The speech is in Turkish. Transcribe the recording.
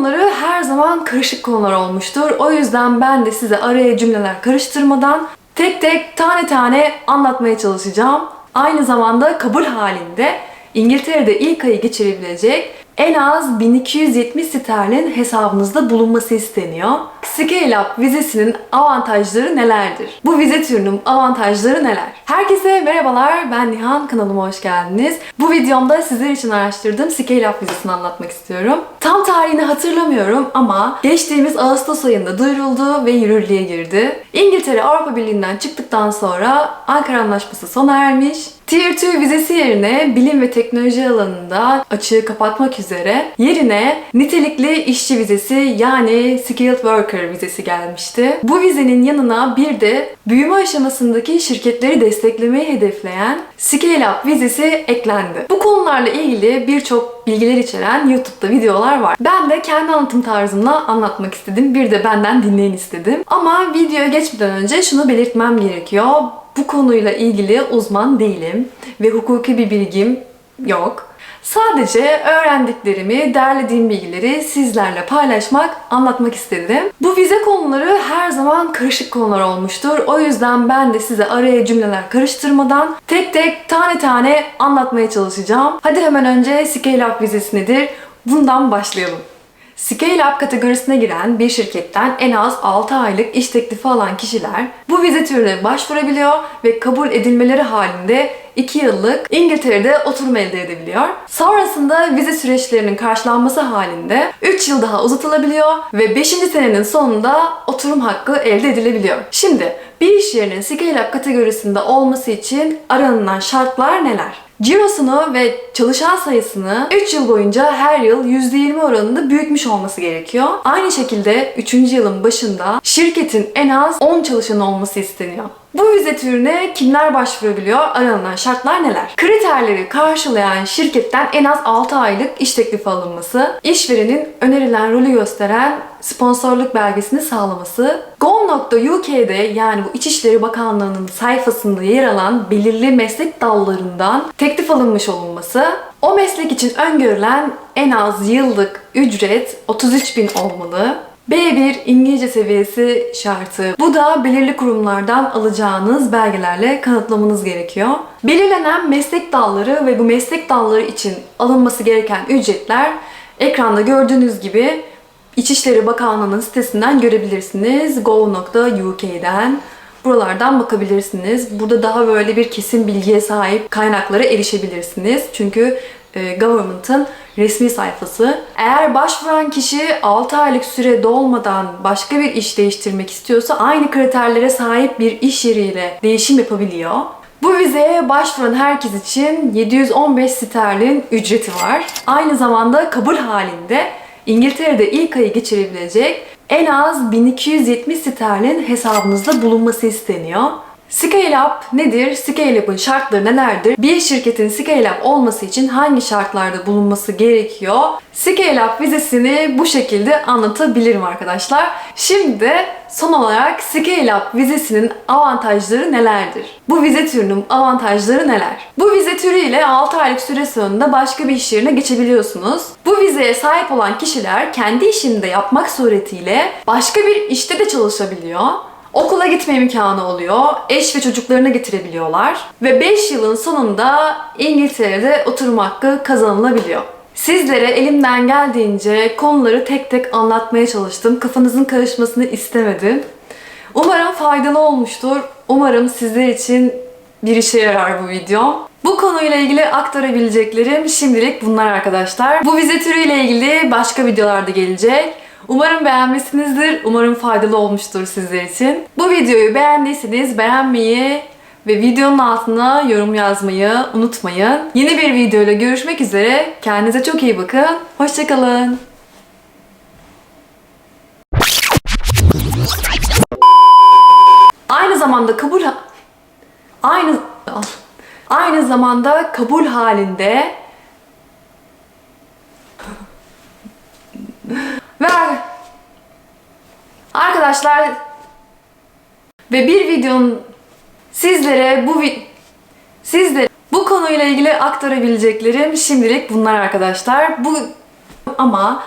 konuları her zaman karışık konular olmuştur. O yüzden ben de size araya cümleler karıştırmadan tek tek tane tane anlatmaya çalışacağım. Aynı zamanda kabul halinde İngiltere'de ilk ayı geçirebilecek en az 1270 sterlin hesabınızda bulunması isteniyor. Scale Up vizesinin avantajları nelerdir? Bu vize türünün avantajları neler? Herkese merhabalar, ben Nihan, kanalıma hoş geldiniz. Bu videomda sizler için araştırdığım Scale Up vizesini anlatmak istiyorum. Tam tarihini hatırlamıyorum ama geçtiğimiz Ağustos ayında duyuruldu ve yürürlüğe girdi. İngiltere Avrupa Birliği'nden çıktıktan sonra Ankara Anlaşması sona ermiş. Tier 2 vizesi yerine bilim ve teknoloji alanında açığı kapatmak üzere yerine nitelikli işçi vizesi yani skilled worker vizesi gelmişti. Bu vizenin yanına bir de büyüme aşamasındaki şirketleri desteklemeyi hedefleyen Scale Up vizesi eklendi. Bu konularla ilgili birçok bilgiler içeren YouTube'da videolar var. Ben de kendi anlatım tarzımla anlatmak istedim. Bir de benden dinleyin istedim. Ama videoya geçmeden önce şunu belirtmem gerekiyor. Bu konuyla ilgili uzman değilim ve hukuki bir bilgim yok. Sadece öğrendiklerimi, derlediğim bilgileri sizlerle paylaşmak, anlatmak istedim. Bu vize konuları her zaman karışık konular olmuştur. O yüzden ben de size araya cümleler karıştırmadan tek tek tane tane anlatmaya çalışacağım. Hadi hemen önce Scale Up vizesi nedir? Bundan başlayalım. Scale Up kategorisine giren bir şirketten en az 6 aylık iş teklifi alan kişiler bu vize türüne başvurabiliyor ve kabul edilmeleri halinde 2 yıllık İngiltere'de oturum elde edebiliyor. Sonrasında vize süreçlerinin karşılanması halinde 3 yıl daha uzatılabiliyor ve 5. senenin sonunda oturum hakkı elde edilebiliyor. Şimdi bir iş yerinin Scale Up kategorisinde olması için aranılan şartlar neler? Cirosunu ve çalışan sayısını 3 yıl boyunca her yıl %20 oranında büyütmüş olması gerekiyor. Aynı şekilde 3. yılın başında şirketin en az 10 çalışan olması isteniyor. Bu vize türüne kimler başvurabiliyor? Aranılan şartlar neler? Kriterleri karşılayan şirketten en az 6 aylık iş teklifi alınması, işverenin önerilen rolü gösteren sponsorluk belgesini sağlaması, Go.uk'de yani bu İçişleri Bakanlığı'nın sayfasında yer alan belirli meslek dallarından teklif alınmış olunması, o meslek için öngörülen en az yıllık ücret 33 bin olmalı, B1 İngilizce seviyesi şartı. Bu da belirli kurumlardan alacağınız belgelerle kanıtlamanız gerekiyor. Belirlenen meslek dalları ve bu meslek dalları için alınması gereken ücretler ekranda gördüğünüz gibi İçişleri Bakanlığı'nın sitesinden görebilirsiniz. go.uk'den buralardan bakabilirsiniz. Burada daha böyle bir kesin bilgiye sahip kaynaklara erişebilirsiniz. Çünkü e, government'ın resmi sayfası. Eğer başvuran kişi 6 aylık süre dolmadan başka bir iş değiştirmek istiyorsa aynı kriterlere sahip bir iş yeriyle değişim yapabiliyor. Bu vizeye başvuran herkes için 715 sterlin ücreti var. Aynı zamanda kabul halinde İngiltere'de ilk ayı geçirebilecek en az 1270 sterlin hesabınızda bulunması isteniyor. Scale Up nedir? Scale Up'ın şartları nelerdir? Bir şirketin Scale Up olması için hangi şartlarda bulunması gerekiyor? Scale Up vizesini bu şekilde anlatabilirim arkadaşlar. Şimdi son olarak Scale Up vizesinin avantajları nelerdir? Bu vize türünün avantajları neler? Bu vize türü ile 6 aylık süre sonunda başka bir iş yerine geçebiliyorsunuz. Bu vizeye sahip olan kişiler kendi işinde yapmak suretiyle başka bir işte de çalışabiliyor. Okula gitme imkanı oluyor. Eş ve çocuklarını getirebiliyorlar. Ve 5 yılın sonunda İngiltere'de oturum hakkı kazanılabiliyor. Sizlere elimden geldiğince konuları tek tek anlatmaya çalıştım. Kafanızın karışmasını istemedim. Umarım faydalı olmuştur. Umarım sizler için bir işe yarar bu video. Bu konuyla ilgili aktarabileceklerim şimdilik bunlar arkadaşlar. Bu vize türüyle ilgili başka videolarda gelecek. Umarım beğenmişsinizdir. Umarım faydalı olmuştur sizler için. Bu videoyu beğendiyseniz beğenmeyi ve videonun altına yorum yazmayı unutmayın. Yeni bir videoyla görüşmek üzere. Kendinize çok iyi bakın. Hoşçakalın. Aynı zamanda kabul aynı aynı zamanda kabul halinde ve arkadaşlar ve bir videonun sizlere bu vi- sizlere bu konuyla ilgili aktarabileceklerim şimdilik bunlar arkadaşlar. Bu ama